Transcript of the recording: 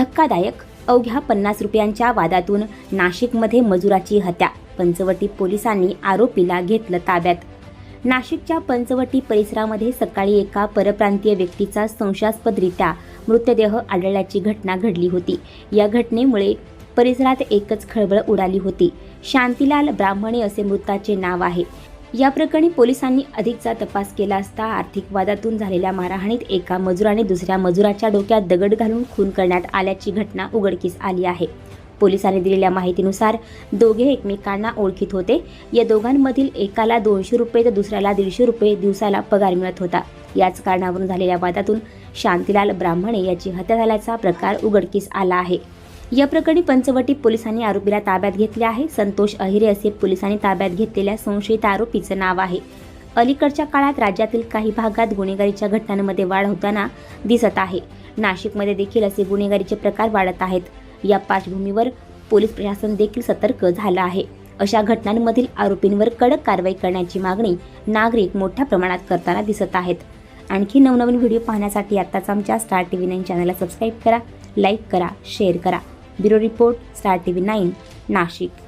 धक्कादायक. अवघ्या पन्नास रुपयांच्या वादातून नाशिकमध्ये मजुराची हत्या. पंचवटी पोलिसांनी आरोपीला घेतलं ताब्यात. नाशिकच्या पंचवटी परिसरामध्ये सकाळी एका परप्रांतीय व्यक्तीचा संशयास्पदरित्या मृतदेह आढळल्याची घटना घडली होती. या घटनेमुळे परिसरात एकच खळबळ उडाली होती. शांतीलाल ब्राह्मणे असे मृताचे नाव आहे. या प्रकरणी पोलिसांनी अधिकचा तपास केला असता आर्थिक वादातून झालेल्या मारहाणीत एका मजुराने दुसऱ्या मजुराच्या डोक्यात दगड घालून खून करण्यात आल्याची घटना उघडकीस आली आहे. पोलिसांनी दिलेल्या माहितीनुसार दोघे एकमेकांना ओळखीत होते. या दोघांमधील एकाला दोनशे रुपये तर दुसऱ्याला दीडशे रुपये दिवसाला पगार मिळत होता. याच कारणावरून झालेल्या वादातून शांतीलाल ब्राह्मणे याची हत्या झाल्याचा प्रकार उघडकीस आला आहे. या प्रकरणी पंचवटी पोलिसांनी आरोपीला ताब्यात घेतले आहे. संतोष अहिरे असे पोलिसांनी ताब्यात घेतलेल्या संशयित आरोपीचं नाव आहे. अलीकडच्या काळात राज्यातील काही भागात गुन्हेगारीच्या घटनांमध्ये वाढ होताना दिसत आहे. नाशिकमध्ये देखील असे गुन्हेगारीचे प्रकार वाढत आहेत. या पार्श्वभूमीवर पोलीस प्रशासन देखील सतर्क झालं आहे. अशा घटनांमधील आरोपींवर कडक कारवाई करण्याची मागणी नागरिक मोठ्या प्रमाणात करताना दिसत आहेत. आणखी नवनवीन व्हिडिओ पाहण्यासाठी आत्ताच आमच्या स्टार टी व्ही नाईन चॅनलला सबस्क्राईब करा लाईक करा शेअर करा. Bureau report star T V nine Nashik